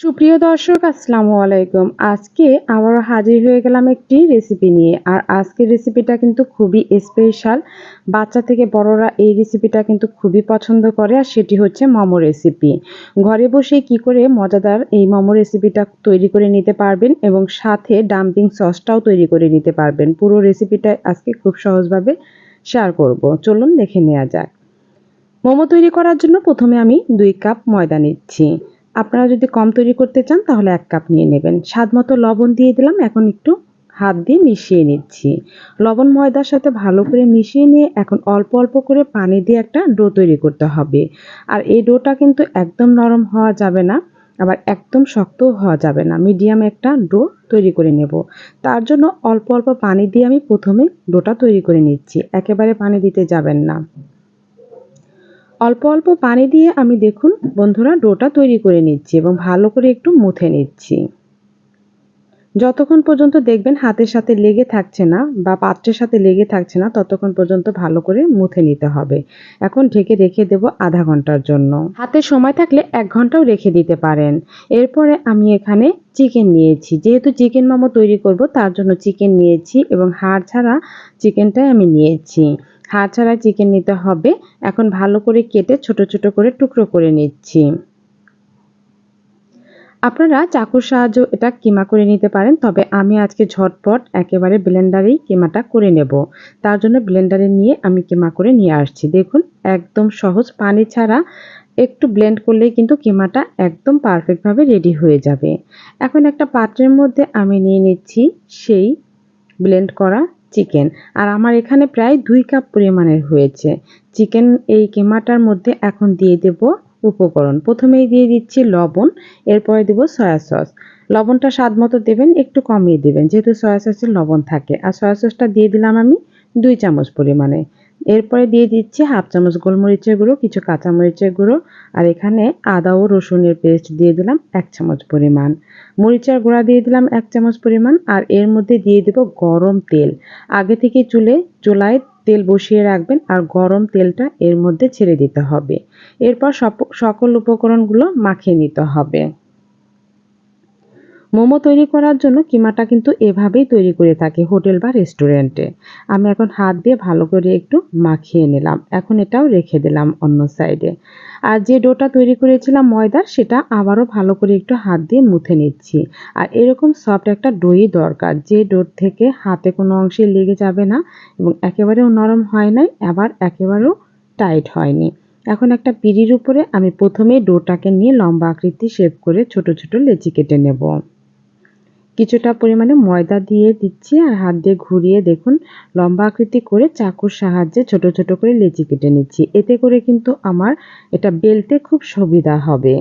সুপ্রিয় দর্শক, আসসালামু আলাইকুম। আজকে আবারও হাজির হয়ে গেলাম একটি রেসিপি নিয়ে। আর আজকের রেসিপিটা কিন্তু খুবই স্পেশাল বাচ্চা থেকে বড়রা এই রেসিপিটা কিন্তু খুবই পছন্দ করে, আর সেটি হচ্ছে মোমো রেসিপি ঘরে বসে কি করে মজাদার এই মোমো রেসিপিটা তৈরি করে নিতে পারবেন এবং সাথে ডাম্পিং সসটাও তৈরি করে নিতে পারবেন। পুরো রেসিপিটা আজকে খুব সহজভাবে শেয়ার করব। চলুন দেখে নেওয়া যাক। মোমো তৈরি করার জন্য প্রথমে আমি দুই কাপ ময়দা নিচ্ছি। আপনারা যদি কম তৈরি করতে চান, তাহলে এক কাপ নিয়ে নেবেন। স্বাদ মতো লবণ দিয়ে দিলাম, এখন একটু হাত দিয়ে মিশিয়ে নিচ্ছি। লবণ ময়দার সাথে ভালো করে মিশিয়ে নিয়ে এখন অল্প অল্প করে পানি দিয়ে একটা ডো তৈরি করতে হবে। আর এই ডোটা কিন্তু একদম নরম হওয়া যাবে না, আবার একদম শক্তও হওয়া যাবে না। মিডিয়াম একটা ডো তৈরি করে নেব। তার জন্য অল্প অল্প পানি দিয়ে আমি প্রথমে ডোটা তৈরি করে নিচ্ছি। একেবারে পানি দিতে যাবেন না। অল্প অল্প পানি দিয়ে আমি দেখুন বন্ধুরা ডোটা তৈরি করে নিচ্ছি এবং ভালো করে একটু মুথে নিচ্ছি। যতক্ষণ পর্যন্ত দেখবেন হাতের সাথে লেগে থাকছে না বা পাত্রের সাথে লেগে থাকছে না, ততক্ষণ পর্যন্ত ভালো করে মুথে নিতে হবে। এখন ঢেকে রেখে দেব আধা ঘণ্টার জন্য। হাতে সময় থাকলে এক ঘন্টাও রেখে দিতে পারেন। এরপরে আমি এখানে চিকেন নিয়েছি। যেহেতু চিকেন মোমো তৈরি করব, তার জন্য চিকেন নিয়েছি এবং হাড় ছাড়া চিকেনটাই আমি নিয়েছি। হাড় ছাড়া চিকেন নিতে হবে। এখন ভালো করে কেটে ছোট ছোট করে টুকরো করে নিচ্ছি। আপনারা চাকুর সাহায্য এটা কিমা করে নিতে পারেন, তবে আমি আজকে ঝটপট একেবারে ব্লেন্ডারেই কিমাটা করে নেব। তার জন্য ব্লেন্ডারে নিয়ে আমি কিমা করে নিয়ে আসছি। দেখুন, একদম সহজ। পানি ছাড়া একটু ব্লেন্ড করলেই কিন্তু কিমাটা একদম পারফেক্টভাবে রেডি হয়ে যাবে। এখন একটা পাত্রের মধ্যে আমি নিয়ে নিচ্ছি সেই ব্লেন্ড করা চিকেন। আর আমার এখানে প্রায় দুই কাপ পরিমাণের হয়েছে। চিকেন এই কেমাটার মধ্যে এখন দিয়ে দেব উপকরণ। প্রথমেই দিয়ে দিচ্ছি লবণ, এরপরে দেব সয়া সস। লবণটা স্বাদ মতো দেবেন, একটু কমিয়ে দেবেন, যেহেতু সয়া সসে লবণ থাকে। আর সয়া সসটা দিয়ে দিলাম আমি দুই চামচ পরিমাণে। এরপরে দিয়ে দিচ্ছি হাফ চামচ গোলমরিচের গুঁড়ো, কিছু কাঁচামরিচের গুঁড়ো, আর এখানে আদা ও রসুনের পেস্ট দিয়ে দিলাম এক চামচ পরিমাণ। মরিচার গুঁড়া দিয়ে দিলাম এক চামচ পরিমাণ, আর এর মধ্যে দিয়ে দেব গরম তেল। আগে থেকে চুলে, চুলায় তেল বসিয়ে রাখবেন, আর গরম তেলটা এর মধ্যে ছেড়ে দিতে হবে। এরপর সকল উপকরণগুলো মাখিয়ে নিতে হবে। মোমো তৈরি করার জন্য কিমাটা কিন্তু এভাবেই তৈরি করে থাকে হোটেল বা রেস্টুরেন্টে। আমি এখন হাত দিয়ে ভালো করে একটু মাখিয়ে নিলাম। এখন এটাও রেখে দিলাম অন্য সাইডে। আর যে ডোটা তৈরি করেছিলাম ময়দার, সেটা আবারও ভালো করে একটু হাত দিয়ে মুথে নিচ্ছি। আর এরকম সফট একটা ডোই দরকার, যে ডোর থেকে হাতে কোনো অংশে লেগে যাবে না এবং একেবারেও নরম হয় নাই, আবার একেবারেও টাইট হয়নি। এখন একটা পিড়ির উপরে আমি প্রথমে ডোটাকে নিয়ে লম্বা আকৃতি শেপ করে ছোট ছোট লেচি কেটে নেব। কিছুটা পরিমাণে ময়দা দিয়ে দিচ্ছি আর হাত দিয়ে ঘুরিয়ে দেখুন, লম্বা আকৃতি করে চাকুর সাহায্যে ছোট ছোট করে লেচি কেটে নিচ্ছি। এতে করে কিন্তু আমার এটা বেলতে খুব সুবিধা হবে।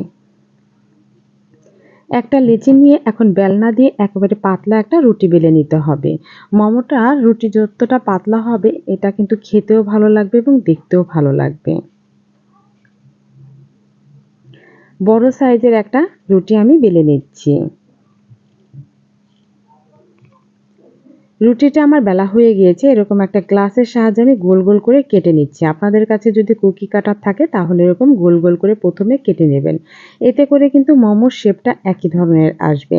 একটা লেচি নিয়ে এখন বেলনা দিয়ে একেবারে পাতলা একটা রুটি বেলে নিতে হবে। মোমোটা রুটি যতটা পাতলা হবে, এটা কিন্তু খেতেও ভালো লাগবে এবং দেখতেও ভালো লাগবে। বড় সাইজের একটা রুটি আমি বেলে নিচ্ছি। রুটিটা আমার বেলা হয়ে গিয়েছে, এরকম একটা গ্লাসের সাহায্যে আমি গোল গোল করে কেটে নিচ্ছি। আপনাদের কাছে যদি কুকি কাটার থাকে, তাহলে এরকম গোল গোল করে প্রথমে কেটে নেবেন। এতে করে কিন্তু মোমোর শেপটা একই ধরনের আসবে।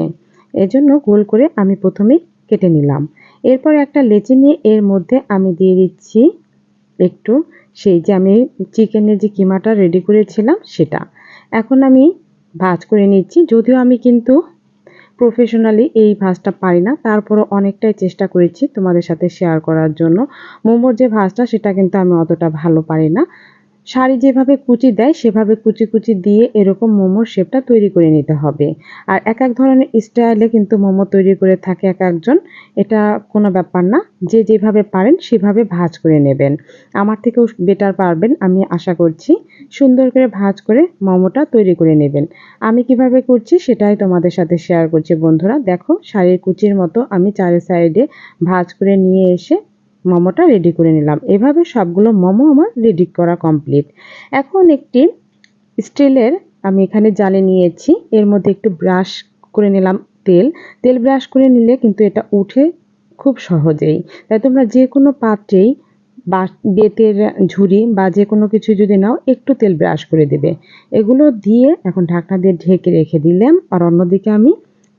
এজন্য গোল করে আমি প্রথমে কেটে নিলাম। এরপর একটা লেচি নিয়ে এর মধ্যে আমি দিয়ে দিচ্ছি একটু সেই যে আমি চিকেনের যে কিমাটা রেডি করেছিলাম সেটা। এখন আমি ভাজ করে নিচ্ছি, যদিও আমি কিন্তু প্রফেশনালি এই ভাজটা পারি না। তারপরও অনেকটাই চেষ্টা করেছি তোমাদের সাথে শেয়ার করার জন্য। মোমোর যে ভাজটা, সেটা কিন্তু আমি অতটা ভালো পারি না। শাড়ি যেভাবে কুচি দেয়, সেভাবে কুচি কুচি দিয়ে এরকম মোমোর শেপটা তৈরি করে নিতে হবে। আর এক এক ধরনের স্টাইলে কিন্তু মোমো তৈরি করে থাকে এক একজন। এটা কোনো ব্যাপার না। যে যেভাবে পারেন, সেভাবে ভাজ করে নেবেন। আমার থেকেও বেটার পারবেন, আমি আশা করছি। সুন্দর করে ভাজ করে মোমোটা তৈরি করে নেবেন। আমি কীভাবে করছি, সেটাই তোমাদের সাথে শেয়ার করছি বন্ধুরা। দেখো, শাড়ির কুচির মতো আমি চারি সাইডে ভাজ করে নিয়ে এসে মোমোটা রেডি করে নিলাম। এভাবে সবগুলো মোমো আমার রেডি করা কমপ্লিট এখন একটি স্টিলের আমি এখানে জালে নিয়েছি। এর মধ্যে একটু ব্রাশ করে নিলাম তেল। তেল ব্রাশ করে নিলে কিন্তু এটা উঠে খুব সহজেই। তাই তোমরা যে কোনো পাত্রেই বা বেতের ঝুড়ি বা যে কোনো কিছু যদি নাও, একটু তেল ব্রাশ করে দেবে। এগুলো দিয়ে এখন ঢাকনা দিয়ে ঢেকে রেখে দিলাম। আর অন্যদিকে আমি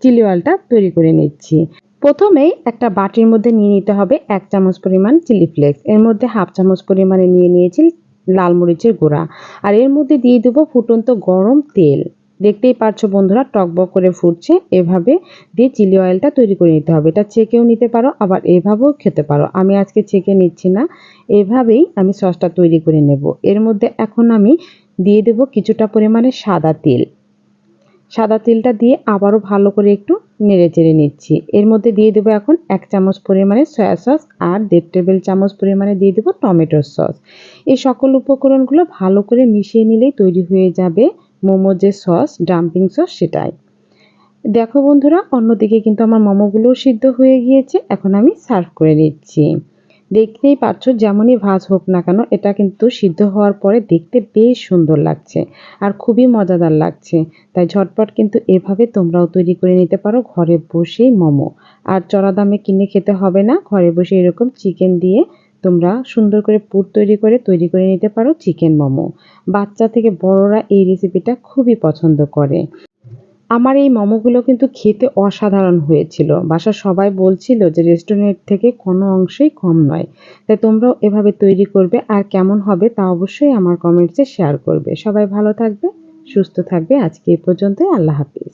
চিলি অয়েলটা তৈরি করে নিচ্ছি। প্রথমেই একটা বাটির মধ্যে নিয়ে নিতে হবে এক চামচ পরিমাণ চিলি ফ্লেক্স। এর মধ্যে হাফ চামচ পরিমাণে নিয়ে নিয়েছি লাল মরিচের গুঁড়া। আর এর মধ্যে দিয়ে দেবো ফুটন্ত গরম তেল। দেখতেই পারছ বন্ধুরা, টকবক করে ফুটছে। এভাবে দিয়ে চিলি অয়েলটা তৈরি করে নিতে হবে। এটা চেকেও নিতে পারো, আবার এভাবেও খেতে পারো। আমি আজকে চেকে নিচ্ছি না। এভাবেই আমি সসটা তৈরি করে নেব। এর মধ্যে এখন আমি দিয়ে দেব কিছুটা পরিমাণে সাদা তেল। সাদা তেলটা দিয়ে আবারও ভালো করে একটু নেড়ে চেড়ে নিচ্ছি। এর মধ্যে দিয়ে দেবো এখন এক চামচ পরিমাণে সয়া সস আর দেড় টেবিল চামচ পরিমাণে দিয়ে দেবো টমেটোর সস এই সকল উপকরণগুলো ভালো করে মিশিয়ে নিলেই তৈরি হয়ে যাবে মোমো যে সস ডাম্পিং সস সেটাই। দেখো বন্ধুরা, অন্যদিকে কিন্তু আমার মোমোগুলোও সিদ্ধ হয়ে গিয়েছে, এখন আমি সার্ভ করে নিচ্ছি। দেখতেই পাচ্ছ যেমনই ভাজ হোক না কেন, এটা কিন্তু সিদ্ধ হওয়ার পরে দেখতে বেশ সুন্দর লাগছে আর খুবই মজাদার লাগছে। তাই ঝটপট কিন্তু এভাবে তোমরাও তৈরি করে নিতে পারো ঘরে বসেই মোমো। আর চড়া দামে কিনে খেতে হবে না, ঘরে বসে এরকম চিকেন দিয়ে তোমরা সুন্দর করে পুর তৈরি করে তৈরি করে নিতে পারো চিকেন মোমো। বাচ্চা থেকে বড়রা এই রেসিপিটা খুবই পছন্দ করে। আমার এই মোমোগুলো কিন্তু খেতে অসাধারণ হয়েছিল। বাসার সবাই বলছিল যে রেস্টুরেন্ট থেকে কোনো অংশেই কম নয়। তাই তোমরাও এভাবে তৈরি করবে আর কেমন হবে তা অবশ্যই আমার কমেন্টসে শেয়ার করবে। সবাই ভালো থাকবে, সুস্থ থাকবে। আজকে এই পর্যন্তই। আল্লাহ হাফিজ।